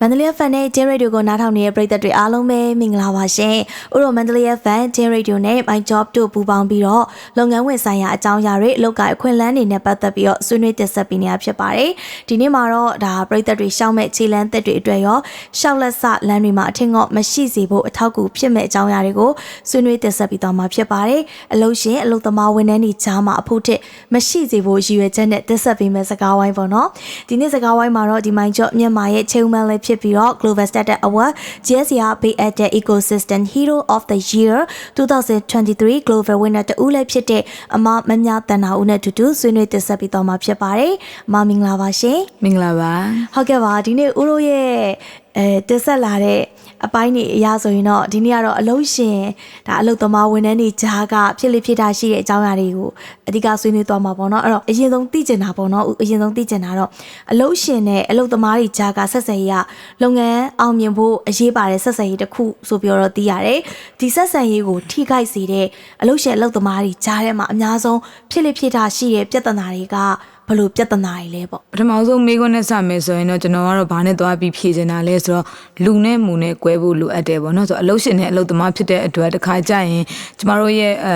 မန္တလေးဖန်နဲ့ဂျင်းရေဒီယိုကိုနားထောင်နေတဲ့ပရိသတ်တွေအားလုံးပဲမင်္ဂလာပါရှင်။ဥရောမန္တလေးဖန်ဂျင်းရေဒီယိုနဲ့ My Job တို့ပူးပေါင်းပြီးတော့လုပ်ငန်းဝင်ဆိုင်ရာအကြောင်းအရာတွေအလုပ်ကအခွင့်အလမ်းတွေနဲ့ပတ်သက်ပြီးတော့ဆွေးနွေးတင်ဆက်ပေးနေတာဖြစ်ပါတယ်။ဒီနေ့မှာတော့ဒါပရိသတ်တွေရှောက်မဲ့ခြေလမ်းသက်တွေအတွက်ရောရှောက်လက်စလမ်းတွေမှာအထင်ငေါ့မရှိစေဖို့အထောက်အကူဖြစ်မဲ့အကြောင်းအရာတွေကိုဆွေးနွေးတင်ဆက်ပြီးတော့မှာဖြစ်ပါတယ်။အလုပ်ရှင်အလုပ်သမားဝန်ထမ်းတွေကြားမှာအဖို့ထက်မရှိစေဖို့ရည်ရွယ်ချက်နဲ့တင်ဆက်ပေးမယ့်စကားဝိုင်းပေါ့နော်။ဒီနေ့စကားဝိုင်းမှာတော့ဒီ My Job မြန်မာရဲ့ Chairman လည်းဖြစ်ပြီးတော့ Global Startup Award GSR ပေးအပ်တဲ့ Ecosystem Hero of the Year 2023 Global Winner တူဦးလည်းဖြစ်တဲ့အမမမြတန်နာဦးနဲ့အတူတူဆွေးနွေးတင်ဆက်ပြီးတော့မှာဖြစ်ပါတယ်။အမမင်္ဂလာပါရှင်မင်္ဂလာပါ။ဟုတ်ကဲ့ပါဒီနေ့ဦးတို့ရဲ့အဲတင်ဆက်လာတဲ့ အပိုင်းတွေအရာဆိုရင်တော့ဒီနေ့ကတော့အလုံးရှင်ဒါအလုပ်သမားဝန်ထမ်းတွေကြားကဖြစ်လိဖြစ်တာရှိတဲ့အကြောင်းအရာတွေကိုအဓိကဆွေးနွေးသွားမှာပေါ့နော်အဲ့တော့အရင်ဆုံးသိကျင်တာပေါ့နော်အရင်ဆုံးသိကျင်တာတော့အလုံးရှင်နဲ့အလုပ်သမားတွေကြားကဆက်ဆံရေးကလုပ်ငန်းအောင်မြင်ဖို့အရေးပါတဲ့ဆက်ဆံရေးတစ်ခုဆိုပြီးတော့သိရတယ်ဒီဆက်ဆံရေးကိုထိခိုက်စေတဲ့အလုပ်ရှင်အလုပ်သမားတွေကြားထဲမှာအများဆုံးဖြစ်လိဖြစ်တာရှိတဲ့ပြဿနာတွေက ဘယ်လိုပြဿနာတွေလဲပေါ့ပထမဆုံးမိခွန်းနဲ့စမယ်ဆိုရင်တော့ကျွန်တော်ကတော့ဘာနဲ့သွားပြီးဖြည့်ချင်တာလဲဆိုတော့လူနဲ့မူနဲ့꿰ဖို့လိုအပ်တယ်ပေါ့နော်ဆိုတော့အလုပ်ရှင်နဲ့အလုပ်သမားဖြစ်တဲ့အတွက်တစ်ခါကြရင်ကျမတို့ရဲ့အဲ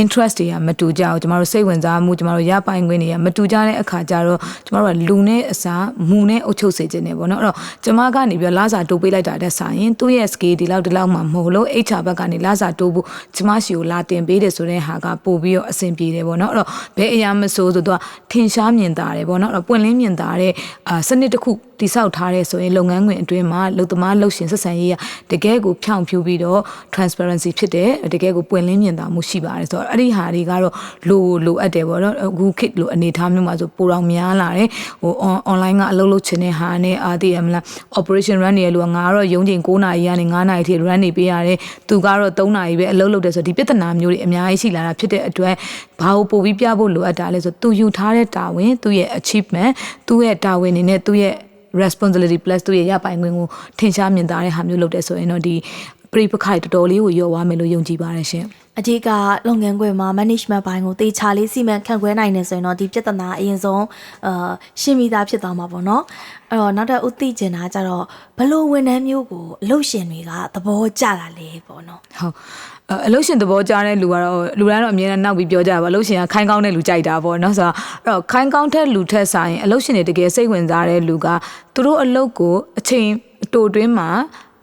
interest တွေကမတူကြဘူးကျမတို့စိတ်ဝင်စားမှုကျမတို့ရပိုင်ခွင့်တွေကမတူကြတဲ့အခါကျတော့ကျမတို့ကလူနဲ့အစားမူနဲ့အုပ်ချုပ်စေခြင်းနေပေါ့နော်အဲ့တော့ကျမကနေပြီးတော့လာစာတိုးပေးလိုက်တာတဲ့ဆိုင်ရင်သူ့ရဲ့ skill ဒီလောက်ဒီလောက်မှမဟုတ်လို့ HR ဘက်ကနေလာစာတိုးဖို့ကျမရှိကိုလာတင်ပေးတယ်ဆိုတဲ့ဟာကပို့ပြီးတော့အဆင်ပြေတယ်ပေါ့နော်အဲ့တော့ဘယ်အရာမဆိုဆိုတော့ထင်ရှားမြင်သာတယ်ပေါ့နော်အဲ့တော့ပွင့်လင်းမြင်သာတဲ့အာစနစ်တစ်ခုတိဆောက်ထားတဲ့ဆိုရင်လုပ်ငန်းခွင်အတွင်းမှာလုပ်သမားလုပ်ရှင်ဆက်ဆံရေးကတကယ်ကိုဖြောင့်ဖြူးပြီးတော့ transparency ဖြစ်တယ်တကယ်ကိုပွင့်လင်းမြင်သာမှုရှိပါတယ်ဆိုတော့အဲ့ဒီဟာတွေကတော့လိုလိုအပ်တယ်ပေါ့နော်အခုခေတ်လိုအနေအထားမျိုးမှာဆိုပိုတော့များလာတယ်ဟို online ကအလုပ်လုပ်ချင်တဲ့ဟာနဲ့အာသိရမလား operation run နေရလို့ငါကတော့ရုံးချိန်9နာရီကနေ9နာရီထိ run နေပေးရတယ်သူကတော့3နာရီပဲအလုပ်လုပ်တယ်ဆိုတော့ဒီပြဿနာမျိုးတွေအများကြီးရှိလာတာဖြစ်တဲ့အတွက်ဘာကိုပို့ပြီးပြဖို့လိုအပ်တာလဲဆိုသူယူထားတဲ့တာဝန်သူ့ရဲ့ achievement သူ့ရဲ့တာဝန်နေနဲ့သူ့ရဲ့ responsibility plus သူ့ရဲ့ရပိုင်ခွင့်ကိုထင်ရှားမြင်သာတဲ့ဟာမျိုးလုပ်တယ်ဆိုရင်တော့ဒီ ပြိပခိုက်တော်တော်လေးကိုယောသွားမယ်လို့ယုံကြည်ပါတယ်ရှင်အဓိကလုပ်ငန်းခွင်မှာ management ဘိုင်းကိုတေချာလေးစီမံခန့်ခွဲနိုင်နေဆိုရင်တော့ဒီပြဿနာအရင်ဆုံးအာရှင်းပြီးသားဖြစ်သွားမှာပေါ့နော်အဲ့တော့နောက်တစ်ဥသိကျင်တာကြတော့ဘလို့ဝန်ထမ်းမျိုးကိုအလုပ်ရှင်တွေကသဘောကျတာလေပေါ့နော်ဟုတ်အအလုတ်ရှင်သဘောကြားတဲ့လူကတော့လူတိုင်းတော့အမြဲတမ်းနောက်ပြီးပြောကြတာပါအလုတ်ရှင်ကခိုင်းကောင်းတဲ့လူကြိုက်တာပေါ့နော်ဆိုတော့အဲ့တော့ခိုင်းကောင်းတဲ့လူထက်ဆိုင်အလုတ်ရှင်တွေတကယ်စိတ်ဝင်စားတဲ့လူကသူတို့အလုတ်ကိုအချိန်အတိုတွင်းမှာ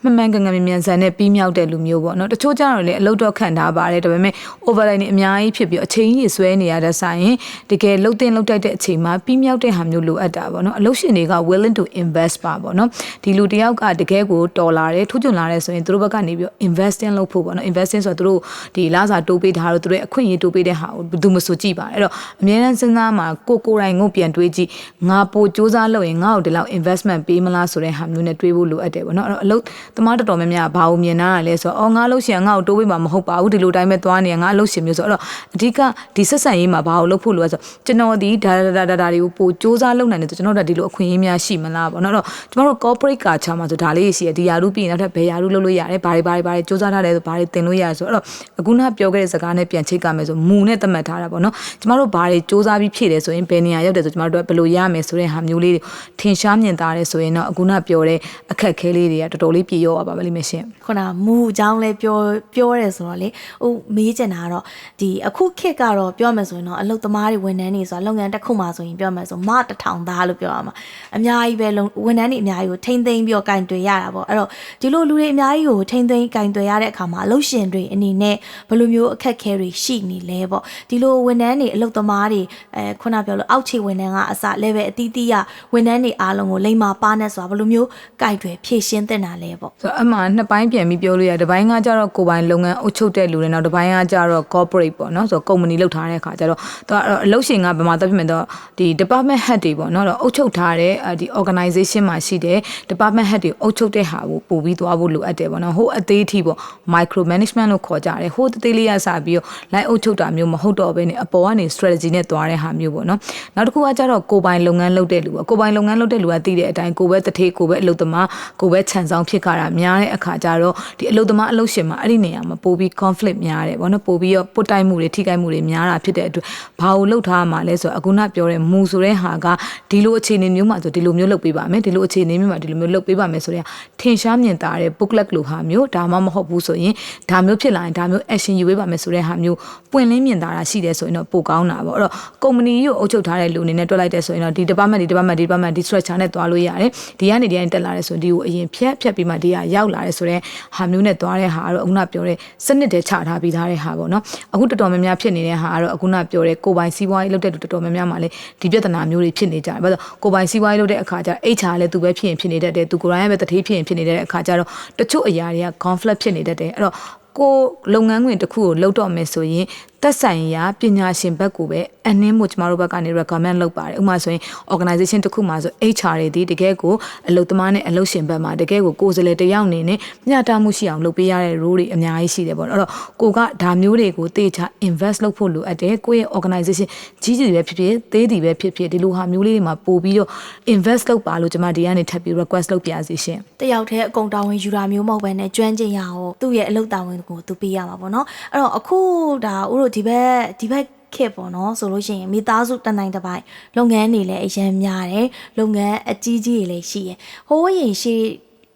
မှန်မှန်ကန်ကန်မြန်မြန်ဆန်နဲ့ပြီးမြောက်တဲ့လူမျိုးပေါ့နော်တချို့ကျတော့လေအလုတ်တော့ခံထားပါတယ်ဒါပေမဲ့ overline နေအများကြီးဖြစ်ပြီးအချိန်ကြီးဆွဲနေရတဲ့ဆိုင်ရင်တကယ်လှုပ်တင်လှုပ်တိုက်တဲ့အချိန်မှာပြီးမြောက်တဲ့ဟာမျိုးလိုအပ်တာပေါ့နော်အလုတ်ရှင်တွေက willing to invest ပါပေါ့နော်ဒီလူတယောက်ကတကယ်ကိုတော်လာတယ်ထူးချွန်လာတယ်ဆိုရင်သူတို့ဘက်ကနေပြီး investing လုပ်ဖို့ပေါ့နော် investing ဆိုတော့သူတို့ဒီလစာတိုးပေးထားတော့သူတို့ရဲ့အခွင့်အရေးတိုးပေးတဲ့ဟာကိုဘယ်သူမှဆိုကြည့်ပါအဲ့တော့အများနဲ့စဉ်းစားမှာကိုကိုယ်တိုင်ကိုပြန်တွေးကြည့်ငါပိုစူးစမ်းလုပ်ရင်ငါ့ကိုဒီလောက် investment ပေးမလားဆိုတဲ့ဟာမျိုးနဲ့တွေးဖို့လိုအပ်တယ်ပေါ့နော်အဲ့တော့အလုပ်သမားတော်တော်များများကဘာကိုမြင်တာလဲဆိုတော့အော်ငါလုပ်ရှင်ငါ့ကိုတိုးပေးမှာမဟုတ်ပါဘူးဒီလိုတိုင်းပဲသွားနေငါလုပ်ရှင်မျိုးဆိုတော့အဓိကဒီဆက်ဆံရေးမှာဘာကိုလုပ်ဖို့လိုလဲဆိုတော့ကျွန်တော်ဒီဒါဒါဒါဒါတွေကိုပိုစူးစမ်းလုပ်နိုင်တယ်ဆိုကျွန်တော်တို့ဒီလိုအခွင့်အရေးများရှိမလားပေါ့နော်အဲ့တော့ကျွန်တော်တို့ corporate culture မှာဆိုဒါလေးရှိရဒီယာရုပြီးရင်နောက်ထပ်ဘယ်ယာရုလုပ်လို့ရတယ်ဘာတွေဘာတွေဘာတွေစူးစမ်းထားတယ်ဆိုဘာတွေသင်လို့ရတယ်ဆိုတော့အခုနပြောခဲ့တဲ့စကားနဲ့ပြန်ချိတ်ကမယ်ဆိုမူနဲ့သတ်မှတ်ထားတာပေါ့နော်ကျွန်တော်တို့ဘာတွေစူးစမ်းပြီးဖြည့်တယ်ဆိုရင်ဘယ်နေရာရောက်တယ်ဆိုကျွန်တော်တို့ဘယ်လိုရမယ်ဆိုတဲ့ဟာမျိုးလေးတွေထင်ရှားမြင်သာတယ်ဆိုရင်တော့အခုနပြောတဲ့အခက်ခဲလေးတွေကတော်တော်လေးပြည့်ရောပါပါလိမ့်မယ်ရှင်ခုနမူအကြောင်းလဲပြောပြောရဲဆိုတော့လေဟိုမေးချင်တာကတော့ဒီအခုခေတ်ကတော့ပြောမယ်ဆိုရင်တော့အလုပ်သမားတွေဝန်ထမ်းတွေဆိုတာလုပ်ငန်းတစ်ခုမှဆိုရင်ပြောမယ်ဆိုမတထောင်သားလို့ပြောရမှာအများကြီးပဲလုံဝန်ထမ်းတွေအများကြီးကိုထိမ့်သိမ်းပြီးတော့ကင်တွယ်ရတာပေါ့အဲ့တော့ဒီလိုလူတွေအများကြီးကိုထိမ့်သိမ်းကင်တွယ်ရတဲ့အခါမှာအလုပ်ရှင်တွေအနေနဲ့ဘယ်လိုမျိုးအခက်အခဲတွေရှိနေလဲပေါ့ဒီလိုဝန်ထမ်းတွေအလုပ်သမားတွေအဲခုနပြောလို့အောက်ခြေဝန်ထမ်းကအစ level အသီးသီးရဝန်ထမ်းတွေအားလုံးကိုလိမ္မာပါနဲ့ဆိုတာဘယ်လိုမျိုးကင်တွယ်ဖြည့်ရှင်းတင်တာလဲပေါ့ဆိုတော့အမှနှစ်ပိုင်းပြန်ပြီးပြောလို့ရတယ်တစ်ပိုင်းကကြတော့ကိုယ်ပိုင်လုပ်ငန်းအုပ်ချုပ်တဲ့လူတွေနောက်တစ်ပိုင်းကကြတော့ corporate ပေါ့နော်ဆိုတော့ company လုပ်ထားတဲ့အခါကျတော့သူကအလုပ်ရှင်ကဗမာသက်ဖြစ်မယ်တော့ဒီ department head တွေပေါ့နော်တော့အုပ်ချုပ်ထားတဲ့ဒီ organization မှာရှိတဲ့ department head တွေအုပ်ချုပ်တဲ့ဟာကိုပို့ပြီးသွားဖို့လိုအပ်တယ်ပေါ့နော်ဟိုအသေးအထိပေါ့ micro management လို့ခေါ်ကြတယ်ဟိုတသေးလေးရစပြီးတော့ line အုပ်ချုပ်တာမျိုးမဟုတ်တော့ဘဲနဲ့အပေါ်ကနေ strategy နဲ့သွားတဲ့ဟာမျိုးပေါ့နော်နောက်တစ်ခုကကြတော့ကိုယ်ပိုင်လုပ်ငန်းလုပ်တဲ့လူပေါ့ကိုယ်ပိုင်လုပ်ငန်းလုပ်တဲ့လူကသိတဲ့အတိုင်းကိုယ်ပဲတထေးကိုယ်ပဲအလုပ်သမားကိုယ်ပဲခြံဆောင်ဖြစ်ကြတာများတဲ့အခါကျတော့ဒီအလုပ်သမားအလုပ်ရှင်မှာအဲ့ဒီနေရာမှာပိုပြီး conflict များတယ်ဗောနော်ပိုပြီးတော့ပုတ်တိုက်မှုတွေထိခိုက်မှုတွေများတာဖြစ်တဲ့အတွက်ဘာလို့လှုပ်ထားမှာလဲဆိုတော့အခုနပြောတဲ့မူဆိုတဲ့ဟာကဒီလိုအခြေအနေမျိုးမှာဆိုဒီလိုမျိုးလုပ်ပေးပါမယ်ဒီလိုအခြေအနေမျိုးမှာဒီလိုမျိုးလုပ်ပေးပါမယ်ဆိုတဲ့ထင်ရှားမြင်သာတဲ့ booklet လိုဟာမျိုးဒါမှမဟုတ်ဘူးဆိုရင်ဒါမျိုးဖြစ်လာရင်ဒါမျိုး action ယူပေးပါမယ်ဆိုတဲ့ဟာမျိုးပွင့်လင်းမြင်သာတာရှိတယ်ဆိုရင်တော့ပိုကောင်းတာပေါ့အဲ့တော့ company ကိုအုပ်ချုပ်ထားတဲ့လူအနေနဲ့တွက်လိုက်တဲ့ဆိုရင်တော့ဒီ department ဒီ department ဒီ department ဒီ structure နဲ့သွားလို့ရတယ်ဒီကနေဒီကနေတက်လာတယ်ဆိုရင်ဒီကိုအရင်ဖြတ်ဖြတ်ပြီးမှဒီကရောက်လာတယ်ဆိုတော့ဟာမျိုးနဲ့သွားတဲ့ဟာကတော့အခုနပြောတဲ့စနစ်တည်းချထားပြီးသားတဲ့ဟာပေါ့နော်အခုတော်တော်များများဖြစ်နေတဲ့ဟာကတော့အခုနပြောတဲ့ကိုပိုင်စီးပွားရေးလုပ်တဲ့လူတော်တော်များများမှာလည်းဒီပြဿနာမျိုးတွေဖြစ်နေကြတယ်ဘာလို့ကိုပိုင်စီးပွားရေးလုပ်တဲ့အခါကျ HR လည်းသူပဲဖြစ်ရင်ဖြစ်နေတတ်တယ်သူကိုယ်တိုင်ပဲတတိဖြစ်ရင်ဖြစ်နေတဲ့အခါကျတော့တချို့အရာတွေက conflict ဖြစ်နေတတ်တယ်အဲ့တော့ကိုလုပ်ငန်းခွင်တစ်ခုကိုလုပ်တော့မယ်ဆိုရင်သက်ဆိုင်ရာပညာရှင်ဘက်ကိုပဲအနှင်းမှုကျမတို့ဘက်ကနေ recommend လုပ်ပါတယ်ဥပမာဆိုရင် organization တစ်ခုမှာဆို HR တွေဒီတကယ်ကိုအလုပ်သမားနဲ့အလုပ်ရှင်ဘက်မှာတကယ်ကိုကိုယ်စားလှယ်တစ်ယောက်အနေနဲ့မျှတမှုရှိအောင်လုပ်ပေးရတဲ့ role တွေအများကြီးရှိတယ်ပေါ့နော်အဲ့တော့ကိုကဒါမျိုးတွေကိုတေချာ invest လုပ်ဖို့လိုအပ်တယ်ကိုယ့်ရဲ့ organization ကြီးကြီးပဲဖြစ်ဖြစ်သေးသည်ပဲဖြစ်ဖြစ်ဒီလိုဟာမျိုးလေးတွေမှာပို့ပြီးတော့ invest လုပ်ပါလို့ကျမဒီကနေထပ်ပြီး request လုပ်ပြစီရှင်တယောက်တည်းအကုန်တာဝန်ယူတာမျိုးမဟုတ်ဘဲနဲ့ကျွမ်းကျင်ရအောင်သူ့ရဲ့အလုပ်တာဝန်ကိုသူပေးရမှာပေါ့နော်အဲ့တော့အခုဒါဥတို့ဒီဘက်ဒီဘက်ခက်ပေါ့နော်ဆိုလို့ရှိရင်မိသားစုတနိုင်တစ်ပိုင်းလုပ်ငန်းတွေလည်းအရင်များတယ်လုပ်ငန်းအကြီးကြီးတွေလည်းရှိရယ်ဟိုးရင်ရှိ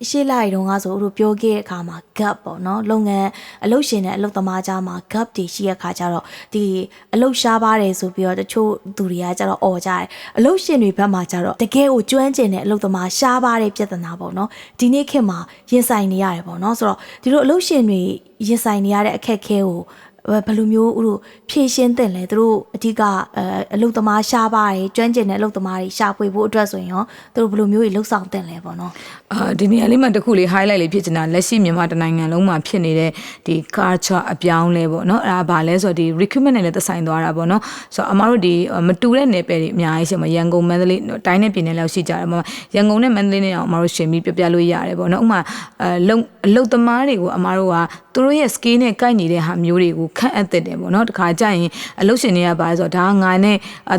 ရှေ့လိုက်တော့ငါဆိုတို့ပြောခဲ့တဲ့အခါမှာ gap ပေါ့နော်လုပ်ငန်းအလုပ်ရှင်နဲ့အလုပ်သမားကြားမှာ gap တွေရှိတဲ့အခါကျတော့ဒီအလုပ်ရှားပါတယ်ဆိုပြီးတော့တချို့သူတွေကကျတော့អော်ကြတယ်အလုပ်ရှင်တွေဘက်မှာကျတော့တကယ်ကိုကျွမ်းကျင်တဲ့အလုပ်သမားရှားပါတဲ့ပြဿနာပေါ့နော်ဒီနေ့ခေတ်မှာရင်ဆိုင်နေရတယ်ပေါ့နော်ဆိုတော့ဒီလိုအလုပ်ရှင်တွေရင်ဆိုင်နေရတဲ့အခက်အခဲကို ဘယ်လိုမျိုးဥတို့ဖြည့်ရှင်းတင်လဲသူတို့အဓိကအဲအလုပ်သမားရှားပါတယ်ကျွမ်းကျင်တဲ့အလုပ်သမားတွေရှာဖွေဖို့အတွက်ဆိုရင်ရောသူတို့ဘယ်လိုမျိုးကြီးလှုပ်ဆောင်တင်လဲပေါ့နော်အာဒီနေရာလေးမှာတစ်ခုလေး highlight လေးဖြစ်ချင်တာလက်ရှိမြန်မာတိုင်းနိုင်ငံလုံးမှာဖြစ်နေတဲ့ဒီ culture အပြောင်းလဲပေါ့နော်အဲ့ဒါဘာလဲဆိုတော့ဒီ recruitment နဲ့လည်းသက်ဆိုင်သွားတာပေါ့နော်ဆိုတော့အမားတို့ဒီမတူတဲ့နယ်ပယ်တွေအများကြီးရှိမှာရန်ကုန်မန္တလေးတိုင်းနဲ့ပြည်နယ်လောက်ရှိကြတယ်ပေါ့ရန်ကုန်နဲ့မန္တလေးနဲ့အောင်အမားတို့ရှင်ပြီးပြပြလို့ရတယ်ပေါ့နော်ဥပမာအဲလုံအလုတ်သမားတွေကိုအမားတို့ကသူတို့ရဲ့ skill နဲ့ကိုက်နေတဲ့ဟာမျိုးတွေကိုခန့်အပ်တဲ့တယ်ပေါ့နော်တခါကြရင်အလုတ်ရှင်တွေကဘာလဲဆိုတော့ဒါငါနဲ့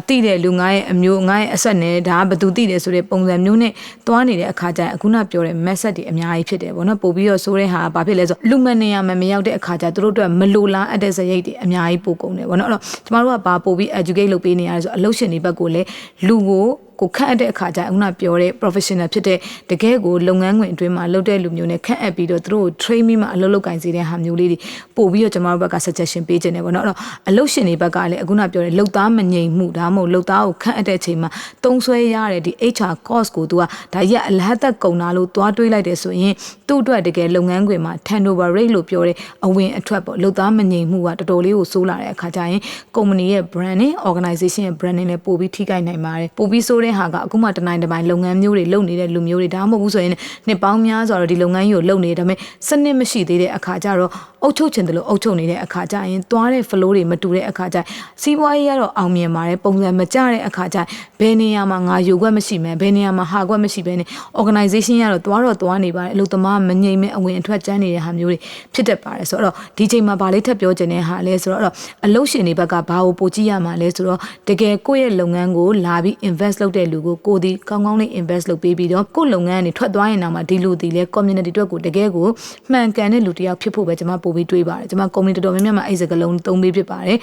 တိတဲ့လူငါရဲ့အမျိုးငါရဲ့အဆက်နဲ့ဒါဘသူတိတယ်ဆိုတဲ့ပုံစံမျိုးနဲ့သွားနေတဲ့အခါကျရင်အခုနပြောတဲ့ message တွေအများကြီးဖြစ်တယ်ပေါ့နော်ပို့ပြီးတော့ဆိုတဲ့ဟာဘာဖြစ်လဲဆိုလူမနေရမမရောက်တဲ့အခါကျသူတို့အတွက်မလိုလားအပ်တဲ့စရိတ်တွေအများကြီးပို့ကုန်တယ်ပေါ့နော်အဲ့တော့ကျမတို့ကဘာပို့ပြီး educate လုပ်ပေးနေရလဲဆိုအလုပ်ရှင်တွေဘက်ကိုလည်းလူကို ကိုခန့်အပ်တဲ့အခါကျအခုနပြောတဲ့ professional ဖြစ်တဲ့တကယ်ကိုလုပ်ငန်းခွင်အတွင်းမှာလုပ်တဲ့လူမျိုးနဲ့ခန့်အပ်ပြီးတော့သူတို့ကို train ပြီးမှအလုပ်လုပ်ကင်စေတဲ့ဟာမျိုးလေးတွေပို့ပြီးတော့ကျွန်တော်တို့ဘက်က suggestion ပေးခြင်းတယ်ပေါ့နော်အဲ့တော့အလုပ်ရှင်တွေဘက်ကလည်းအခုနပြောတဲ့လုပ်သားမငြိမ်မှုဒါမှမဟုတ်လုပ်သားကိုခန့်အပ်တဲ့အချိန်မှာတုံးဆွဲရတဲ့ဒီ HR cost ကိုသူကဒါရက်အလဟတ်သက်ကုန်တာလို့သွားတွေးလိုက်တယ်ဆိုရင်သူ့အတွက်တကယ်လုပ်ငန်းခွင်မှာ turnover rate လို့ပြောတဲ့အဝင်အထွက်ပေါ့လုပ်သားမငြိမ်မှုကတော်တော်လေးကိုစိုးလာတဲ့အခါကျရင် company ရဲ့ branding organization ရဲ့ branding လည်းပို့ပြီးထိခိုက်နိုင်ပါတယ်ပို့ပြီးစိုးတဲ့ဟာကအခုမှတနိုင်တပိုင်းလုပ်ငန်းမျိုးတွေလုပ်နေတဲ့လူမျိုးတွေဒါမှမဟုတ်ဘူးဆိုရင်နှစ်ပေါင်းများစွာတော့ဒီလုပ်ငန်းကြီးကိုလုပ်နေတယ်ဒါပေမဲ့စနစ်မရှိသေးတဲ့အခါကျတော့အုပ်ချုပ်ချင်တယ်လို့အုပ်ချုပ်နေတဲ့အခါကျရင်သွားတဲ့ flow တွေမတူတဲ့အခါကျစီးပွားရေးကတော့အောင်မြင်ပါတယ်ပုံစံမကျတဲ့အခါကျဘယ်နေရာမှာငါယူခွက်မရှိမယ်ဘယ်နေရာမှာဟာခွက်မရှိဘဲနဲ့ organization ရတော့သွားတော့သွားနေပါတယ်အလုပ်သမားမငြိမ်မဲ့အဝင်အထွက်ကျန်းနေတဲ့ဟာမျိုးတွေဖြစ်တတ်ပါတယ်ဆိုတော့ဒီချိန်မှာဗာလေးထပ်ပြောချင်တဲ့ဟာလဲဆိုတော့အလုပ်ရှင်တွေဘက်ကဘာကိုပိုကြည့်ရမှာလဲဆိုတော့တကယ်ကိုယ့်ရဲ့လုပ်ငန်းကိုလာပြီး invest လုပ်တဲ့လူကိုကိုဒီကောင်းကောင်းလေး invest လုပ်ပေးပြီးတော့ကိုယ့်လုပ်ငန်းကနေထွက်သွားရင်တော့မှဒီလူဒီလဲ community အတွက်ကိုတကယ်ကိုမှန်ကန်တဲ့လူတစ်ယောက်ဖြစ်ဖို့ပဲကျွန်မပို့ပြီးတွေးပါတယ်ကျွန်မ community တော်တော်များများမှာအဲ့စကလုံးသုံးပေးဖြစ်ပါတယ်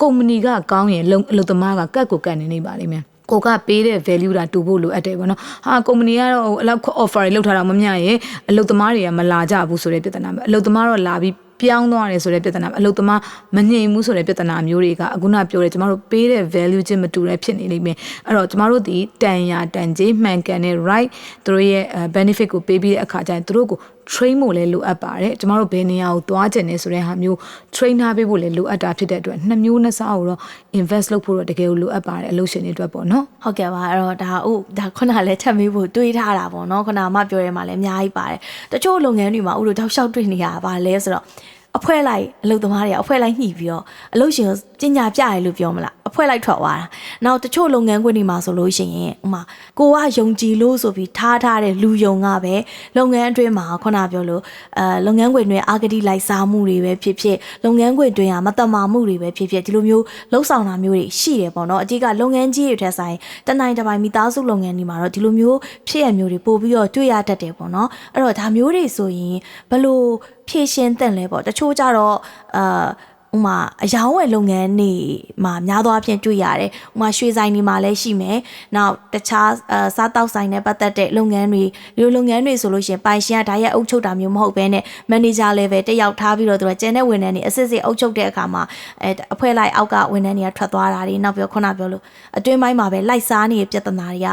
ကုမ္ပဏီကကောင်းရင်လုံအလုပ်သမားကကတ်ကိုကတ်နေနေပါလိမ့်မယ်ကိုကပေးတဲ့ value တာတူဖို့လိုအပ်တယ်ပေါ့နော်ဟာကုမ္ပဏီကတော့ဟိုအလောက် offer တွေလုပ်ထားတာမမြရဲ့အလုပ်သမားတွေကမလာကြဘူးဆိုတဲ့ပြဿနာပဲအလုပ်သမားတော့လာပြီး ပြောင်းသွားတယ်ဆိုတဲ့ပြဿနာအလုပ်သမားမငြိမ်ဘူးဆိုတဲ့ပြဿနာမျိုးတွေကအခုနပြောတယ်ကျမတို့ပေးတဲ့ value ချင်းမတူတဲ့ဖြစ်နေလိမ့်မယ်အဲ့တော့ကျမတို့ဒီတန်ရာတန်ကြေးမှန်ကန်တဲ့ right သူတို့ရဲ့ benefit ကိုပေးပြီးတဲ့အခါကျရင်သူတို့ကို train ဖို့လည်းလိုအပ်ပါတယ်ကျမတို့ဘယ်နေရာကိုသွားကျင်နေဆိုတဲ့ဟာမျိုး train ထားပေးဖို့လည်းလိုအပ်တာဖြစ်တဲ့အတွက်နှစ်မျိုးနှစ်စားကိုတော့ invest လုပ်ဖို့တော့တကယ်ကိုလိုအပ်ပါတယ်အလုပ်ရှင်တွေအတွက်ပေါ့နော်ဟုတ်ကဲ့ပါအဲ့တော့ဒါဥဒါခုနလည်းထပ်မေးဖို့တွေးထားတာပေါ့နော်ခုနမှပြောရဲမှာလည်းအများကြီးပါတယ်တချို့လုပ်ငန်းတွေမှာဥတို့တောက်လျှောက်တွေ့နေရတာပါလဲဆိုတော့ ဖွဲလိုက်အလုပ်သမားတွေကအဖွဲ့လိုက်ညှိပြီးတော့အလုပ်ရှင်ကိုပညာပြရလို့ပြောမလားအဖွဲ့လိုက်ထွက်သွားတာနောက်တချို့လုပ်ငန်းခွင်တွေမှာဆိုလို့ရှိရင်ဥမာကိုကယုံကြည်လို့ဆိုပြီးထားထားတဲ့လူယုံကပဲလုပ်ငန်းအတွင်းမှာခုနပြောလို့အဲလုပ်ငန်းခွင်တွေအာဂတိလိုက်စားမှုတွေပဲဖြစ်ဖြစ်လုပ်ငန်းခွင်တွင်ကမတမာမှုတွေပဲဖြစ်ဖြစ်ဒီလိုမျိုးလှုပ်ဆောင်တာမျိုးတွေရှိတယ်ပေါ့နော်အကြီးကလုပ်ငန်းကြီးတွေထက်ဆိုင်တနိုင်တစ်ပိုင်းမိသားစုလုပ်ငန်းတွေမှာတော့ဒီလိုမျိုးဖြစ်ရမျိုးတွေပို့ပြီးတော့တွေ့ရတတ်တယ်ပေါ့နော်အဲ့တော့ဒါမျိုးတွေဆိုရင်ဘယ်လို ဖြည့်ရှင်းတဲ့လဲပေါ့တချို့ကြတော့အာဥမာအယောင်းဝယ်လုပ်ငန်းနေမှာများသောအားဖြင့်တွေ့ရတယ်။ဥမာရွှေဆိုင်တွေမှာလည်းရှိမယ်။နောက်တခြားအစားတောက်ဆိုင်နဲ့ပတ်သက်တဲ့လုပ်ငန်းတွေဒီလိုလုပ်ငန်းတွေဆိုလို့ရှိရင်ပိုင်ရှင်ကဒါရက်အုပ်ချုပ်တာမျိုးမဟုတ်ဘဲနဲ့ manager level တက်ရောက်ထားပြီးတော့သူကကျန်တဲ့ဝန်ထမ်းတွေအစစ်စစ်အုပ်ချုပ်တဲ့အခါမှာအဲအဖွဲ့လိုက်အောက်ကဝန်ထမ်းတွေကထွက်သွားတာတွေနောက်ပြီးခုနပြောလို့အတွင်းပိုင်းမှာပဲလိုက်စားနေတဲ့ပြဿနာတွေက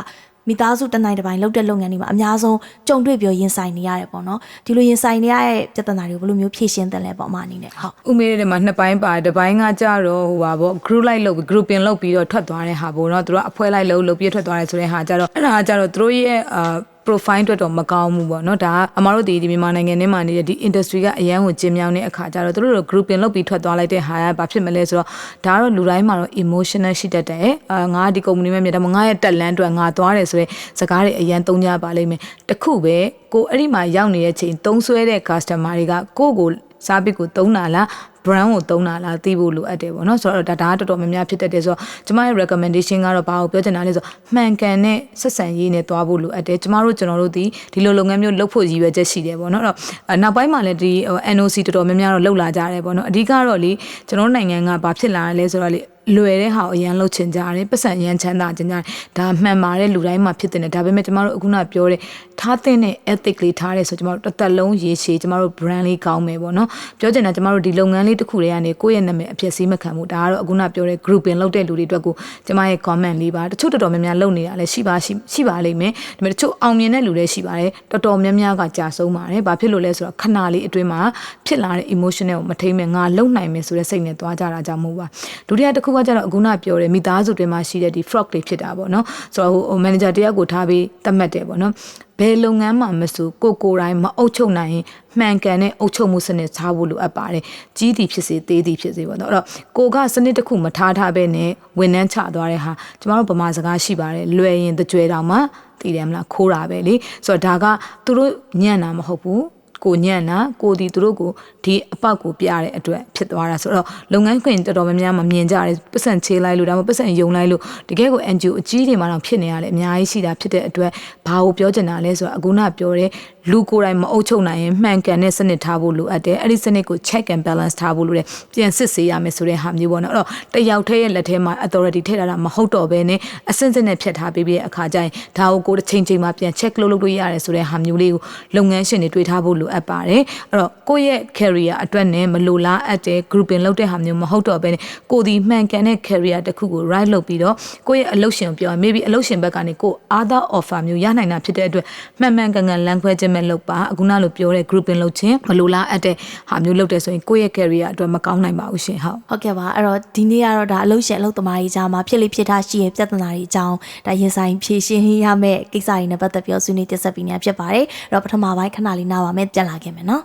မိသားစုတစ်နိုင်တစ်ပိုင်းလုပ်တဲ့လုပ်ငန်းတွေမှာအများဆုံးကြုံတွေ့ပြီးရင်ဆိုင်နေရတယ်ပေါ့နော်ဒီလိုရင်ဆိုင်နေရတဲ့ပြဿနာတွေကိုဘယ်လိုမျိုးဖြေရှင်းတယ်လဲပေါ့အမအနေနဲ့ဟုတ်ဥမေတဲ့မှာနှစ်ပိုင်းပါတယ်တစ်ပိုင်းကကြတော့ဟိုပါပေါ့ group လိုက်လုပ်ပြီး grouping လုပ်ပြီးတော့ထွက်သွားတဲ့ဟာပေါ့နော်သူတို့ကအဖွဲလိုက်လုပ်လုပ်ပြီးထွက်သွားတယ်ဆိုတဲ့ဟာကြတော့အဲ့ဒါကကြတော့သူတို့ရဲ့အာ profile အတွက်တော့မကောင်းဘူးပေါ့နော်ဒါကအမတို့ဒီဒီမြန်မာနိုင်ငံထဲမှာနေတဲ့ဒီ industry ကအရန်ကိုကျင်းမြောင်းတဲ့အခါကျတော့သူတို့တို့ grouping လုပ်ပြီးထွက်သွားလိုက်တဲ့ဟာကဘာဖြစ်မလဲဆိုတော့ဒါကတော့လူတိုင်းမှာတော့ emotional ရှိတတ်တယ်အာငါဒီ company မှာမြင်တယ်ငါရဲ့တက်လန်းအတွက်ငါသွားတယ်ဆိုတဲ့စကားတွေအရန်သုံးကြပါလိမ့်မယ်တခုပဲကိုအဲ့ဒီမှာရောက်နေတဲ့ချိန်သုံးဆွဲတဲ့ customer တွေကကိုယ့်ကိုစားပစ်ကိုသုံးတာလား brand ကိုသုံးတာလားသိဖို့လိုအပ်တယ်ပေါ့နော်ဆိုတော့ဒါဒါကတော်တော်များများဖြစ်တတ်တယ်ဆိုတော့ကျမရဲ့ recommendation ကတော့ဘာကိုပြောချင်တာလဲဆိုတော့မှန်ကန်တဲ့ဆက်ဆံရေးနဲ့သွားဖို့လိုအပ်တယ်ကျမတို့ကျွန်တော်တို့ဒီဒီလိုလုပ်ငန်းမျိုးလုပ်ဖို့ရည်ရွယ်ချက်ရှိတယ်ပေါ့နော်အဲ့တော့နောက်ပိုင်းမှာလည်းဒီ NOC တော်တော်များများတော့လှုပ်လာကြတယ်ပေါ့နော်အဓိကတော့လေကျွန်တော်နိုင်ငံကဘာဖြစ်လာလဲဆိုတော့လေလွယ်တဲ့ဟာကိုအရန်လှုပ်ချင်ကြတယ်ပတ်စံအရန်ချမ်းသာချင်ကြတယ်ဒါမှန်ပါတယ်လူတိုင်းမှာဖြစ်တဲ့ဒါပေမဲ့ကျမတို့အခုနပြောတဲ့ထားတဲ့ ethic လေးထားတယ်ဆိုကျမတို့တစ်သက်လုံးရေရှည်ကျမတို့ brand လေးကောင်းမယ်ပေါ့နော်ပြောချင်တာကျမတို့ဒီလုပ်ငန်းလေးတစ်ခုတည်းကနေကိုယ့်ရဲ့နာမည်အဖြစ်စီးမခံဘူးဒါကတော့အခုနပြောတဲ့ grouping လုပ်တဲ့လူတွေအတွက်ကိုကျမရဲ့ comment လေးပါတချို့တော်တော်များများလုပ်နေတာလည်းရှိပါရှိရှိပါလိမ့်မယ်ဒါပေမဲ့တချို့အောင်မြင်တဲ့လူလည်းရှိပါတယ်တော်တော်များများကကြာဆုံးပါတယ်ဘာဖြစ်လို့လဲဆိုတော့ခဏလေးအတွင်းမှာဖြစ်လာတဲ့ emotional ကိုမထိမ့်မဲ့ငါလုံနိုင်မယ်ဆိုတဲ့စိတ်နဲ့သွားကြတာကြောင့်မဟုတ်ပါဒုတိယတစ်ခုကကျတော့အခုနပြောတယ်မိသားစုတွေမှာရှိတဲ့ဒီ frog တွေဖြစ်တာပေါ့နော်ဆိုတော့ဟို manager တယောက်ကိုထားပြီးတတ်မှတ်တယ်ပေါ့နော် ဘယ်လုပ်ငန်းမှာမဆိုကိုကိုယ်တိုင်မအုပ်ချုပ်နိုင်ရင်မှန်ကန်တဲ့အုပ်ချုပ်မှုစနစ်ထားဖို့လိုအပ်ပါတယ်ကြီးသည်ဖြစ်စေသေးသည်ဖြစ်စေပေါ့နော်အဲ့တော့ကိုကစနစ်တစ်ခုမထားထားပဲနဲ့ဝန်နှန်းချသွားတဲ့ဟာကျမတို့ဗမာစကားရှိပါတယ်လွယ်ရင်တကြွယ်တောင်မှတည်တယ်မလားခိုးတာပဲလေဆိုတော့ဒါကသူတို့ညံ့တာမဟုတ်ဘူး ကိုညံ့တာကိုဒီသူတို့ကိုဒီအပောက်ကိုပြရတဲ့အတွက်ဖြစ်သွားတာဆိုတော့လုပ်ငန်းခွင်တော်တော်များများမမြင်ကြတယ်ပတ်စံချေးလိုက်လို့ဒါမှမဟုတ်ပတ်စံယုံလိုက်လို့တကယ်ကို NGO အကြီးတွေမှာတော့ဖြစ်နေရတယ်အများကြီးရှိတာဖြစ်တဲ့အတွက်ဘာကိုပြောချင်တာလဲဆိုတော့အခုနပြောတဲ့ လူကိုယ်တိုင်မအုပ်ချုပ်နိုင်ရင်မှန်ကန်တဲ့စနစ်ထားဖို့လိုအပ်တယ်အဲ့ဒီစနစ်ကို check and balance ထားဖို့လိုတယ်ပြန်စစ်ဆေးရမယ်ဆိုတဲ့ဟာမျိုးပေါ့နော်အဲ့တော့တယောက်တည်းရဲ့လက်ထဲမှာ authority ထည့်ထားတာမဟုတ်တော့ဘဲနဲ့အစင်းစင်းနဲ့ဖြတ်ထားပေးပြီးတဲ့အခါကျရင်ဒါကိုကိုယ်တစ်ချိန်ချိန်မှာပြန် check လုပ်လုပ်လို့ရတယ်ဆိုတဲ့ဟာမျိုးလေးကိုလုပ်ငန်းရှင်တွေတွေးထားဖို့လိုအပ်ပါတယ်အဲ့တော့ကိုယ့်ရဲ့ career အတွက်နဲ့မလိုလားအပ်တဲ့ grouping လုပ်တဲ့ဟာမျိုးမဟုတ်တော့ဘဲနဲ့ကိုယ်ဒီမှန်ကန်တဲ့ career တစ်ခုကို right လုပ်ပြီးတော့ကိုယ့်ရဲ့အလုပ်ရှင်ကိုပြော maybe အလုပ်ရှင်ဘက်ကနေကို other offer မျိုးရနိုင်တာဖြစ်တဲ့အတွက်မှန်မှန်ကန်ကန်လမ်းခွဲခြင်းမဲ့လုပ်ပါအခုနလိုပြောတဲ့ grouping လုပ်ခြင်းမလိုလားအပ်တဲ့ဟာမျိုးလုပ်တယ်ဆိုရင်ကိုယ့်ရဲ့ career အတွက်မကောင်းနိုင်ပါဘူးရှင်ဟုတ်ဟုတ်ကဲ့ပါအဲ့တော့ဒီနေ့ကတော့ဒါအလုပ်ရှင်အလုပ်သမားကြီးကြားမှာဖြစ်လိဖြစ်ထားရှိရဲ့ပြဿနာတွေအကြောင်းဒါရင်ဆိုင်ဖြေရှင်းရမယ့်ကိစ္စတွေနဲ့ပတ်သက်ပြီးဆွေးနွေးတင်ဆက်ပေးနေဖြစ်ပါတယ်အဲ့တော့ပထမပိုင်းခဏလေးနားပါမယ်ပြန်လာခဲ့မယ်နော်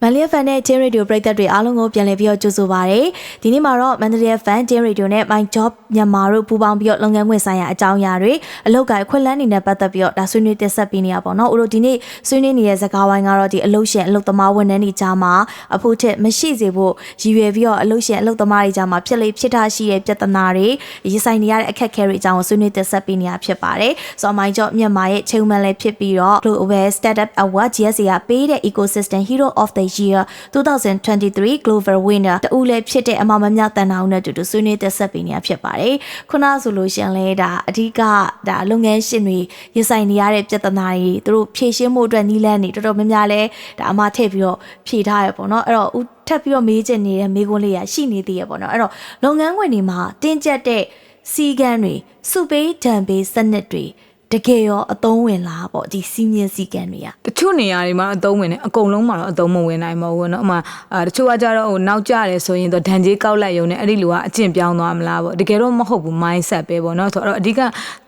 Bah, မန်လီယဖန်နဲ့ Jane Radio ပရိသတ်တွေအားလုံးကိုပြန်လည်ပြီးတော့ကြိုဆိုပါရစေ။ဒီနေ့မှာတော့မန်လီယဖန် Jane Radio နဲ့ My Job မြန်မာတို့ပူးပေါင်းပြီးတော့လုပ်ငန်းခွင်ဆိုင်ရာအကြောင်းအရာတွေအလုပ်ကိုင်ခွင့်လန်းနေနဲ့ပတ်သက်ပြီးတော့ဒါဆွေးနွေးတင်ဆက်ပေးနေရပါတော့။ဦးတို့ဒီနေ့ဆွေးနွေးနေတဲ့ဇာတ်ကားဝိုင်းကတော့ဒီအလုပ်ရှင်အလုပ်သမားဝန်ထမ်းတွေကြားမှာအဖို့ထက်မရှိစေဖို့ရည်ရွယ်ပြီးတော့အလုပ်ရှင်အလုပ်သမားတွေကြားမှာဖြစ်လေဖြစ်တာရှိတဲ့ပြဿနာတွေရင်ဆိုင်နေရတဲ့အခက်အခဲတွေအကြောင်းကိုဆွေးနွေးတင်ဆက်ပေးနေရဖြစ်ပါတယ်။ဆိုတော့ My Job မြန်မာရဲ့ချိန်မှန်လည်းဖြစ်ပြီးတော့ Global Startup Award GSA ကပေးတဲ့ Ecosystem Hero of the Year 2023 Global Winner တူလည်းဖြစ်တဲ့အမမမြတန်တာအောင်နဲ့အတူတူဆွေးနွေးသက်ဆက်ပေးနေရဖြစ်ပါတယ်။ခုနဆိုလို့ရှင်လဲဒါအဓိကဒါလုပ်ငန်းရှင်တွေရင်ဆိုင်နေရတဲ့ပြဿနာတွေသူတို့ဖြေရှင်းမှုအတွက်နီးလန်းနေတော်တော်များများလဲဒါအမထည့်ပြီးတော့ဖြေထားရပေါ့နော်အဲ့တော့ဦးထပ်ပြီးတော့မေးချင်နေတဲ့မေးခွန်းလေးရရှိနေသေးရပေါ့နော်အဲ့တော့လုပ်ငန်းခွင်တွေမှာတင်းကျပ်တဲ့စီကံတွေစုပေးတံပေးစနစ်တွေ တကယ်ရောအသုံးဝင်လားပေါ့ဒီစီးမြင့်စီကံတွေက တချို့နေရာတွေမှာအသုံးဝင်တယ်အကုန်လုံးမှာတော့အသုံးမဝင်နိုင်ပါဘူးเนาะအမှအာတချို့ကကြတော့ဟိုနောက်ကျတယ်ဆိုရင်တော့ဒဏ်ကြေးကောက်လိုက်ရုံနဲ့အဲ့ဒီလူကအကျင့်ပြောင်းသွားမလားပေါ့တကယ်တော့မဟုတ်ဘူး mindset ပဲပေါ့เนาะဆိုတော့အဓိက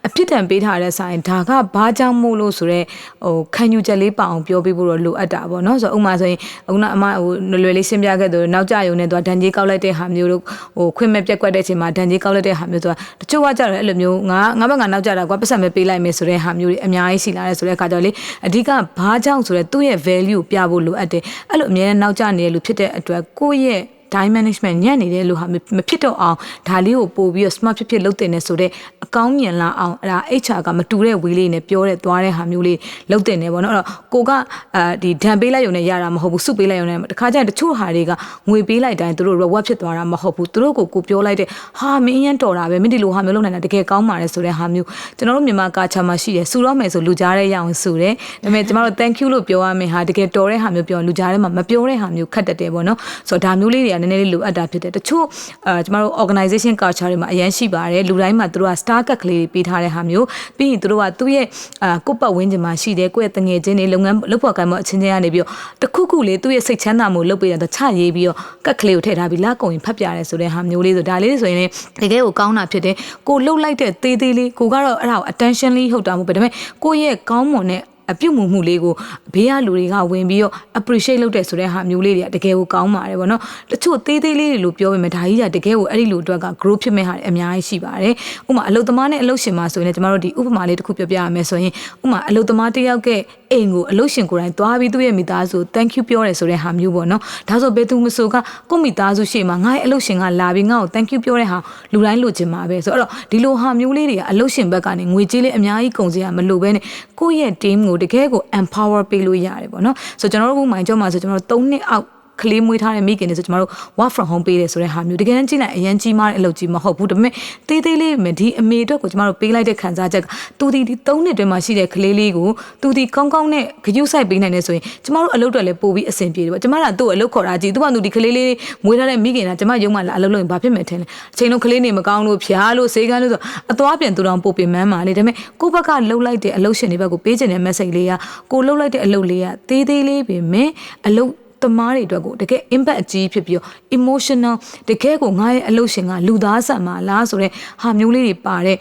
အဖြစ်တံပေးထားတဲ့ဆိုင်ဒါကဘာကြောင့်မို့လို့ဆိုတော့ဟိုခံယူချက်လေးပအောင်ပြောပြဖို့တော့လိုအပ်တာပေါ့เนาะဆိုတော့ဥပမာဆိုရင်အခုနအမဟိုလွယ်လွယ်လေးရှင်းပြခဲ့သူနောက်ကျရုံနဲ့သူကဒဏ်ကြေးကောက်လိုက်တဲ့ဟာမျိုးတို့ဟိုခွင့်မဲ့ပြက်ကွက်တဲ့အချိန်မှာဒဏ်ကြေးကောက်လိုက်တဲ့ဟာမျိုးသူကတချို့ကကြတော့အဲ့လိုမျိုးငါငါဘက်ကနောက်ကျတာကွာပတ်စံပဲပေးလိုက်မယ် ဆိုတဲ့ဟာမျိုးတွေအများကြီးရှိလာတယ်ဆိုတဲ့အခါကျတော့လေအဓိကဘာကြောင့်ဆိုတော့သူ့ရဲ့ value ကိုပြဖို့လိုအပ်တယ်အဲ့လိုအများနဲ့နောက်ကျနေတဲ့လူဖြစ်တဲ့အတွက်ကိုယ့်ရဲ့ time management ညံ့နေတဲ့လူဟာမမဖြစ်တော့အောင်ဒါလေးကိုပို့ပြီးတော့ smart ဖြစ်ဖြစ်လုပ်တင်နေဆိုတော့အကောင်းမြင်လာအောင်အဲ့ဒါ HR ကမတူတဲ့ way လေးနဲ့ပြောတဲ့သွားတဲ့ဟာမျိုးလေးလုပ်တင်နေပေါ့နော်အဲ့တော့ကိုကအာဒီဒဏ်ပေးလိုက်ရုံနဲ့ရတာမဟုတ်ဘူးစုပေးလိုက်ရုံနဲ့တခါကျရင်တချို့ဟာတွေကငွေပေးလိုက်တိုင်းသူတို့ reward ဖြစ်သွားတာမဟုတ်ဘူးသူတို့ကိုကိုပြောလိုက်တဲ့ဟာမင်းရန်တော်တာပဲမင်းဒီလိုဟာမျိုးလုပ်နိုင်တာတကယ်ကောင်းပါတယ်ဆိုတဲ့ဟာမျိုးကျွန်တော်တို့မြန်မာကာချာမှာရှိတယ်စူတော့မယ်ဆိုလူကြားတဲ့ရအောင်စူတယ်ဒါပေမဲ့ကျွန်တော်တို့ thank you လို့ပြောရမယ်ဟာတကယ်တော်တဲ့ဟာမျိုးပြောလူကြားထဲမှာမပြောတဲ့ဟာမျိုးခက်တတ်တယ်ပေါ့နော်ဆိုတော့ဒါမျိုးလေးတွေကနည်းနည်းလေးလိုအပ်တာဖြစ်တယ်တချို့အာကျွန်တော်တို့ organization culture တွေမှာအရန်ရှိပါတယ်လူတိုင်းမှာသူတို့က star cut ကလေးတွေပေးထားတဲ့ဟာမျိုးပြီးရင်သူတို့ကသူ့ရဲ့အာကိုယ့်ပတ်ဝန်းကျင်မှာရှိတယ်ကိုယ့်ရဲ့တငယ်ချင်းတွေလုပ်ငန်းလုပ်ဖို့ကိုင်မအချင်းချင်းကနေပြီးတော့တခုခုလေးသူ့ရဲ့စိတ်ချမ်းသာမှုလုပ်ပေးတာတော့ချရေးပြီးတော့ကတ်ကလေးကိုထည့်ထားပြီးလက်ကုံရင်ဖတ်ပြရဲဆိုတဲ့ဟာမျိုးလေးဆိုဒါလေးဆိုရင်လည်းတကယ်ကိုကောင်းတာဖြစ်တယ်ကိုလှုပ်လိုက်တဲ့သေးသေးလေးကိုကတော့အဲ့ဒါကို attention လေးဟုတ်တာမဟုတ်ပဲဒါပေမဲ့ကိုယ့်ရဲ့ကောင်းမွန်တဲ့ အပြုတ်မှုမှုလေးကိုဘေးကလူတွေကဝင်ပြီးတော့ appreciate လုပ်တဲ့ဆိုတဲ့ဟာမျိုးလေးတွေကတကယ်ကိုကောင်းပါတယ်ဗောနော်တချို့သေးသေးလေးတွေလို့ပြောပေမဲ့ဒါကြီးကတကယ်ကိုအဲ့ဒီလိုအတွက်က grow ဖြစ်မဲ့ဟာတွေအများကြီးရှိပါတယ်ဥပမာအလုတ်သမားနဲ့အလုတ်ရှင်မှာဆိုရင်လည်းကျမတို့ဒီဥပမာလေးတစ်ခုပြောပြရမယ်ဆိုရင်ဥပမာအလုတ်သမားတစ်ယောက်က အိမ်ကိုအလုတ်ရှင်ကိုယ်တိုင်သွားပြီးသူ့ရဲ့မိသားစု thank you ပြောတယ်ဆိုတဲ့ဟာမျိုးပေါ့နော်ဒါဆိုဘယ်သူမဆိုကကိုယ့်မိသားစုရှေ့မှာငါ့ရဲ့အလုတ်ရှင်ကလာပြီးငါ့ကို thank you ပြောတဲ့ဟာလူတိုင်းလိုချင်မှာပဲဆိုတော့ဒီလိုဟာမျိုးလေးတွေကအလုတ်ရှင်ဘက်ကနေငွေကြေးလေးအများကြီးကုန်စရာမလိုဘဲနဲ့ကိုယ့်ရဲ့ team ကိုတကယ်ကို empower ပေးလို့ရတယ်ပေါ့နော်ဆိုတော့ကျွန်တော်တို့အခုမိုင်းကျော်မှာဆိုကျွန်တော်တို့၃နှစ်အောက် ကလေးမွေးထားတဲ့မိခင်တွေဆိုကျမတို့ work from home ပေးတယ်ဆိုတဲ့ဟာမျိုးတကယ်တမ်းကြည့်လိုက်အရင်ကြီးမားတဲ့အလုပ်ကြီးမဟုတ်ဘူးဒါပေမဲ့သေးသေးလေးပဲဒီအမေအတွက်ကိုကျမတို့ပေးလိုက်တဲ့ခံစားချက်ကသူဒီဒီ၃နှစ်တွင်မှာရှိတဲ့ကလေးလေးကိုသူဒီကောင်းကောင်းနဲ့ဂရုစိုက်ပေးနိုင်နေဆိုရင်ကျမတို့အလုပ်တွေလည်းပို့ပြီးအဆင်ပြေတယ်ပေါ့ကျမကသူ့အလုပ်ခေါ်တာကြည့်သူကသူဒီကလေးလေးမွေးထားတဲ့မိခင်ကကျမရုံမှလာအလုပ်လုပ်ရင်ဘာဖြစ်မယ်ထင်လဲအချိန်လုံးကလေးနေမကောင်းလို့ဖျားလို့ဆေးကန်းလို့ဆိုအသွားပြန်သူတော်ပို့ပြင်မန်းပါလေဒါပေမဲ့ကိုယ့်ဘက်ကလှုပ်လိုက်တဲ့အလုပ်ရှင်တွေဘက်ကိုပေးချင်တဲ့ message လေးကကိုလှုပ်လိုက်တဲ့အလုပ်လေးကသေးသေးလေးပဲမင်းအလုပ် သမားတွေအတွက်ကိုတကယ် impact အကြီးဖြစ်ပြီးတော့ emotional တကယ်ကိုငါရဲ့အလုပ်ရှင်ကလူသားဆန်ပါလားဆိုတော့ဟာမျိုးလေးတွေပါတဲ့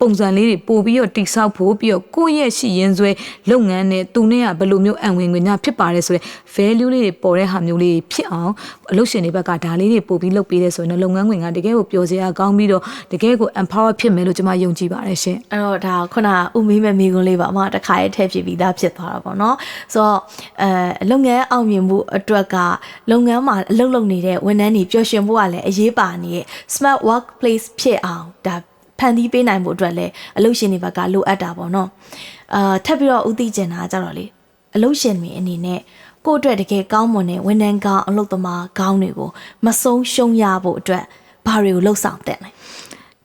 ပုံစံလေးတွေပို့ပြီးတော့တိဆောက်ဖို့ပြီးတော့ကိုယ့်ရဲ့ရှိရင်ဆွဲလုပ်ငန်းနဲ့သူနဲ့ကဘယ်လိုမျိုးအံဝင်ငွေညာဖြစ်ပါတယ်ဆိုတော့ value လေးတွေပေါ်တဲ့ဟာမျိုးလေးဖြစ်အောင်အလုပ်ရှင်တွေဘက်ကဒါလေးတွေပို့ပြီးလုပ်ပေးတဲ့ဆိုရင်လုပ်ငန်းခွင်ကတကယ်ကိုပျော်စရာကောင်းပြီးတော့တကယ်ကို empower ဖြစ်မယ်လို့ကျွန်မယုံကြည်ပါတယ်ရှင်အဲ့တော့ဒါခုနဥမီးမဲ့မိကွန်းလေးပါအမတခါရဲ့ထည့်ဖြစ်ပြီးသားဖြစ်သွားတာပေါ့နော်ဆိုတော့အဲလုပ်ငန်းအောင်မြင်မှုအတွက်ကလုပ်ငန်းမှာအလုပ်လုပ်နေတဲ့ဝန်ထမ်းတွေပျော်ရွှင်ဖို့ကလည်းအရေးပါနေတဲ့ smart workplace ဖြစ်အောင်ဒါ ဖန်တီးပေးနိုင်ဖို့အတွက်လည်းအလုပ်ရှင်တွေဘက်ကလိုအပ်တာပေါ့နော်အာထပ်ပြီးတော့ဥသိကျင်တာကြတော့လေအလုပ်ရှင်တွေအနေနဲ့ကိုယ့်အတွက်တကယ်ကောင်းမွန်တဲ့ဝန်ထမ်းကောင်းအလုပ်သမားကောင်းတွေကိုမဆုံးရှုံးရဖို့အတွက်ဘာတွေကိုလှုပ်ဆောင်တဲ့လဲ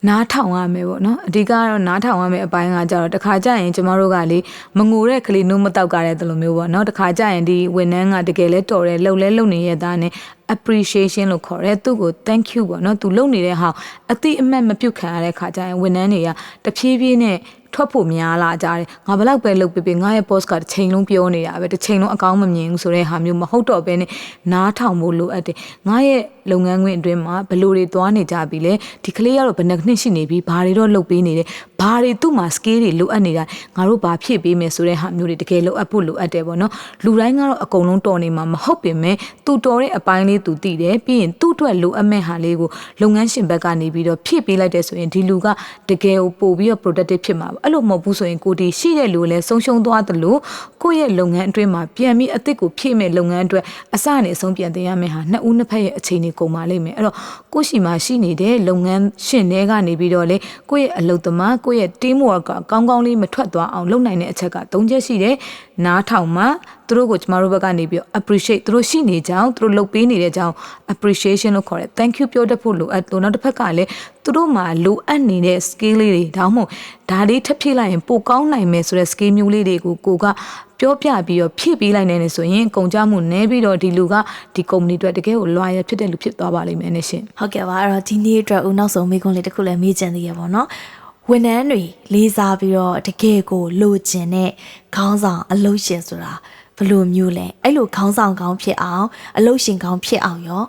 နားထောင်ရမယ်ပေါ့နော်အဓိကကတော့နားထောင်ရမယ်အပိုင်းကကြတော့တခါကြရင်ကျမတို့ကလေမငိုတဲ့ကလေးနှုတ်မတောက်ကြတဲ့တလိုမျိုးပေါ့နော်တခါကြရင်ဒီဝန်ထမ်းကတကယ်လဲတော်တယ်လှုပ်လဲလှုပ်နေရတဲ့နဲ့ appreciation လို့ခေါ်တယ်သူ့ကို thank you ပေါ့နော်သူလုပ်နေတဲ့ဟာအတိအမှတ်မပြုတ်ခံရတဲ့ခါကျရင်ဝန်ထမ်းတွေကတဖြည်းဖြည်းနဲ့ထွက်ဖို့များလာကြတယ်ငါဘလောက်ပဲလုပ်ပြပြငါရဲ့ boss ကတစ်ချိန်လုံးပြောနေတာပဲတစ်ချိန်လုံးအကောင်းမမြင်ဘူးဆိုတဲ့ဟာမျိုးမဟုတ်တော့ဘဲနဲ့နားထောင်ဖို့လိုအပ်တယ်ငါရဲ့လုပ်ငန်းခွင်အတွင်းမှာဘလို့တွေသွားနေကြပြီလဲဒီကလေးကတော့ဘယ်နှစ်နှစ်ရှိနေပြီဘာတွေတော့လုပ်ပေးနေတယ်ဘာတွေသူ့မှာ skill တွေလိုအပ်နေတာငါတို့ဘာဖြည့်ပေးမယ်ဆိုတဲ့ဟာမျိုးတွေတကယ်လိုအပ်ဖို့လိုအပ်တယ်ပေါ့နော်လူတိုင်းကတော့အကုန်လုံးတော်နေမှာမဟုတ်ပင်မဲ့သူတော်တဲ့အပိုင်းလေးသူသိတယ်ပြီးရင်သူ့အတွက်လိုအပ်မဲ့ဟာလေးကိုလုပ်ငန်းရှင်ဘက်ကနေပြီးတော့ဖြည့်ပေးလိုက်တဲ့ဆိုရင်ဒီလူကတကယ်ကိုပို့ပြီးတော့ productive ဖြစ်မှာပါအဲ့လိုမဟုတ်ဘူးဆိုရင်ကိုဒီရှိတဲ့လူကိုလည်းဆုံးရှုံးသွားသလိုကိုယ့်ရဲ့လုပ်ငန်းအတွင်းမှာပြန်ပြီးအစ်စ်ကိုဖြည့်မဲ့လုပ်ငန်းအတွက်အစနဲ့အဆုံးပြန်တင်ရမယ့်ဟာနှစ်ဦးနှစ်ဖက်ရဲ့အခြေအနေကုန်ပါလိမ့်မယ်အဲ့တော့ကိုယ့်ရှိမှရှိနေတဲ့လုပ်ငန်းရှင်တွေကနေပြီးတော့လေကိုယ့်ရဲ့အလုပ်သမားကိုယ့်ရဲ့ team work ကကောင်းကောင်းလေးမထွက်သွားအောင်လုပ်နိုင်တဲ့အချက်က၃ချက်ရှိတယ်နားထောင်မှသူတို့ကိုကျမတို့ဘက်ကနေပြီးတော့ appreciate သူတို့ရှိနေကြအောင်သူတို့လုပ်ပေးနေတဲ့အကြောင်း appreciation လို့ခေါ်တယ် thank you ပြောတတ်ဖို့လိုအပ်လို့နောက်တစ်ဖက်ကလည်းသူတို့မှာလိုအပ်နေတဲ့ skill လေးတွေဒါမှမဟုတ်ဒါလေးထပ်ဖြည့်လိုက်ရင်ပိုကောင်းနိုင်မယ်ဆိုတဲ့ skill မျိုးလေးတွေကိုကိုကပြောပြပြီးတော့ဖြည့်ပေးလိုက်နိုင်နေဆိုရင်ကုန်ကြမှုနည်းပြီးတော့ဒီလူကဒီ company အတွက်တကယ်ကို loyal ဖြစ်တဲ့လူဖြစ်သွားပါလိမ့်မယ်နဲ့ရှင်ဟုတ်ကဲ့ပါအဲ့တော့ဒီနေ့အတွက်ဦးနောက်ဆုံးမိကွန်းလေးတစ်ခုလည်းမေးချင်သေးရပါတော့ ဝန်ထမ်းတွေလေးစားပြီးတော့တကယ်ကိုလိုချင်တဲ့ခေါင်းဆောင်အလုပ်ရှင်ဆိုတာဘယ်လိုမျိုးလဲအဲ့လိုခေါင်းဆောင်ကောင်းဖြစ်အောင်အလုပ်ရှင်ကောင်းဖြစ်အောင်ရော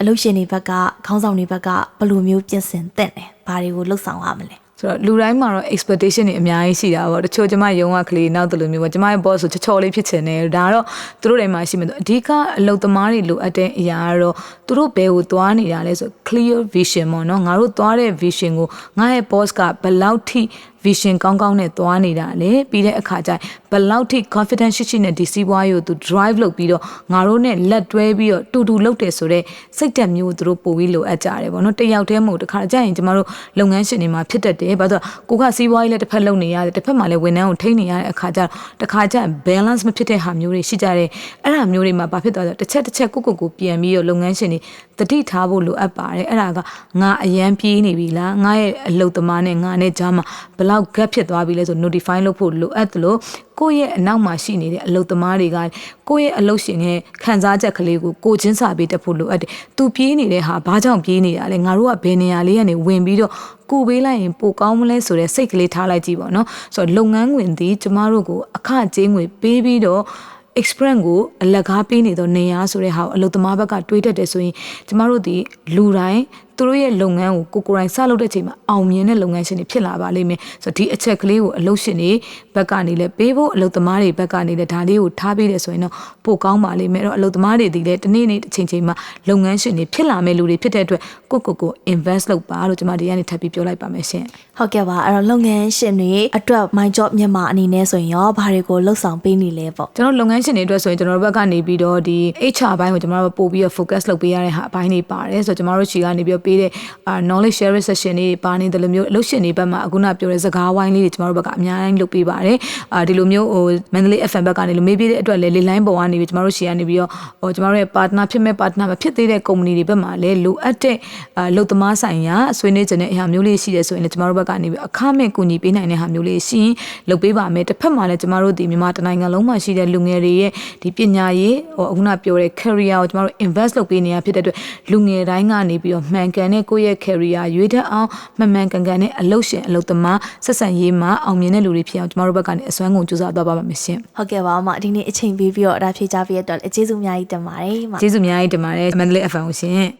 အလုပ်ရှင်တွေဘက်ကခေါင်းဆောင်တွေဘက်ကဘယ်လိုမျိုးပြင်ဆင်သင့်တယ်ဘာတွေကိုလှုပ်ဆောင်ရမလဲ ဆိုတော့လူတိုင်းမှာတော့ expectation တွေအများကြီးရှိတာပေါ့တချို့ကျမယုံကကလေးနောက်တလူမျိုးပေါ့ကျမရဲ့ boss ဆိုချောချောလေးဖြစ်ချင်တယ်ဒါကတော့သူတို့တွေမှာရှိမယ်အဓိကအလုပ်သမားတွေလိုအပ်တဲ့အရာကတော့သူတို့ဘယ်ကိုသွားနေတာလဲဆို clear vision ပေါ့နော်ငါတို့သွားတဲ့ vision ကိုငါရဲ့ boss ကဘယ်လောက်ထိ vision ကောင်းကောင်းနဲ့သွားနေတာလေပြီးတဲ့အခါကျရင်ဘယ်လောက်ထိ confidence ရှိရှိနဲ့ဒီစီးပွားရေးကိုသူ drive လုပ်ပြီးတော့ငါတို့နဲ့လက်တွဲပြီးတော့တူတူလုပ်တယ်ဆိုတော့စိတ်တက်မျိုးကိုသူတို့ပို့ပြီးလိုအပ်ကြတယ်ပေါ့နော်တယောက်တည်းမဟုတ်တစ်ခါကြရင်ကျမတို့လုပ်ငန်းရှင်တွေမှာဖြစ်တတ်တယ်ဘာလို့လဲကိုကစီးပွားရေးလည်းတစ်ဖက်လုပ်နေရတယ်တစ်ဖက်မှာလည်းဝန်ထမ်းကိုထိန်းနေရတဲ့အခါကျတော့တစ်ခါကျရင် balance မဖြစ်တဲ့ဟာမျိုးတွေရှိကြတယ်အဲ့ဒါမျိုးတွေမှာဘာဖြစ်သွားလဲတစ်ချက်တစ်ချက်ကိုကိုကိုပြန်ပြီးတော့လုပ်ငန်းရှင်တွေ တတိထားဖို့လိုအပ်ပါတယ်အဲ့ဒါကငါအရန်ပြေးနေပြီလားငါရဲ့အလုပ်သမားနဲ့ငါနဲ့ကြားမှာဘလောက် gap ဖြစ်သွားပြီလဲဆို notify လုပ်ဖို့လိုအပ်သလိုကိုယ့်ရဲ့အနောက်မှာရှိနေတဲ့အလုပ်သမားတွေကကိုယ့်ရဲ့အလုပ်ရှင်ရဲ့ခံစားချက်ကလေးကိုကိုချင်းစာပေးတတ်ဖို့လိုအပ်တယ်။ तू ပြေးနေတဲ့ဟာဘာကြောင့်ပြေးနေတာလဲငါတို့ကဘယ်နေရာလေးကနေဝင်ပြီးတော့ကိုပေးလိုက်ရင်ပိုကောင်းမလဲဆိုတဲ့စိတ်ကလေးထားလိုက်ကြည့်ပါတော့။ဆိုတော့လုပ်ငန်းဝင်သည်ကျမတို့ကိုအခကြေးငွေပေးပြီးတော့ experience ကိုအလကားပေးနေတော့နေရဆိုတဲ့ဟာကိုအလုပ်သမားဘက်ကတွေးတတ်တယ်ဆိုရင်ကျမတို့ဒီလူတိုင်း သူတို့ရဲ့လုပ်ငန်းကိုကိုကိုယ်တိုင်စလုပ်တဲ့အချိန်မှာအောင်မြင်တဲ့လုပ်ငန်းရှင်တွေဖြစ်လာပါလိမ့်မယ်ဆိုတော့ဒီအချက်ကလေးကိုအလုပ်ရှင်တွေဘက်ကနေလည်းပေးဖို့အလုပ်သမားတွေဘက်ကနေလည်းဒါလေးကိုထားပေးတယ်ဆိုရင်တော့ပိုကောင်းပါလိမ့်မယ်အဲ့တော့အလုပ်သမားတွေဒီလည်းတနေ့နေ့တစ်ချိန်ချိန်မှာလုပ်ငန်းရှင်တွေဖြစ်လာမဲ့လူတွေဖြစ်တဲ့အတွက်ကိုကိုကို invest လုပ်ပါလို့ကျွန်မဒီကနေ့ထပ်ပြီးပြောလိုက်ပါမယ်ရှင်ဟုတ်ကဲ့ပါအဲ့တော့လုပ်ငန်းရှင်တွေအတွက် my job မြန်မာအနေနဲ့ဆိုရင်ရောဘာတွေကိုလှုပ်ဆောင်ပေးနေလဲပေါ့ကျွန်တော်လုပ်ငန်းရှင်တွေအတွက်ဆိုရင်ကျွန်တော်တို့ဘက်ကနေပြီးတော့ဒီ HR ဘိုင်းကိုကျွန်တော်တို့ပို့ပြီးတော့ focus လုပ်ပေးရတဲ့ဟာအပိုင်းတွေပါတယ်ဆိုတော့ကျွန်တော်တို့ခြေကနေပြီးတော့ပေးတဲ့အာ knowledge sharing session တွေပါနေတယ်လို့မျိုးအလုပ်ရှင်တွေဘက်မှာအခုနပြောတဲ့စကားဝိုင်းလေးတွေကျွန်တော်တို့ဘက်ကအများကြီးလုပ်ပေးပါတယ်အာဒီလိုမျိုးဟို Mandalay FM ဘက်ကနေလို့မေးပေးတဲ့အတွက်လည်းလေလိုင်းပေါ်ကနေပြီးကျွန်တော်တို့ခြေကနေပြီးတော့ဟိုကျွန်တော်တို့ရဲ့ partner ဖြစ်မဲ့ partner မဖြစ်သေးတဲ့ company တွေဘက်မှာလည်းလိုအပ်တဲ့အာလုပ်သမားဆိုင်ရာဆွေးနွေးခြင်းတဲ့အရာမျိုးလေးရှိတယ်ဆိုရင်လည်းကျွန်တော်တို့ဘက်ကနေပြီးအခမဲ့ကူညီပေးနိုင်တဲ့ဟာမျိုးလေးရှိရင်လုပ်ပေးပါမယ်တစ်ဖက်မှာလည်းကျွန်တော်တို့ဒီမြန်မာတနိုင်ငံလုံးမှာရှိတဲ့လူငယ်တွေရဲ့ဒီပညာရေးဟိုအခုနပြောတဲ့ career ကိုကျွန်တော်တို့ invest လုပ်ပေးနေရဖြစ်တဲ့အတွက်လူငယ်တိုင်းကနေပြီးတော့မှန်ကန်တဲ့ကိုယ့်ရဲ့ career ရွေးတတ်အောင်မှန်မှန်ကန်ကန်နဲ့အလုပ်ရှင်အလုပ်သမားဆက်ဆံရေးမှာအောင်မြင်တဲ့လူတွေဖြစ်အောင်ကျွန်တော်တို့ဘက်ကနေအစွမ်းကုန်ကြိုးစားသွားပါမယ်ရှင်ဟုတ်ကဲ့ပါအမဒီနေ့အချိန်ပေးပြီးတော့ဒါဖြေချပေးရတော့အကျေးဇူးအများကြီးတင်ပါတယ်အမကျေးဇူးအများကြီးတင်ပါတယ် Mandalay FM ကိုရှင်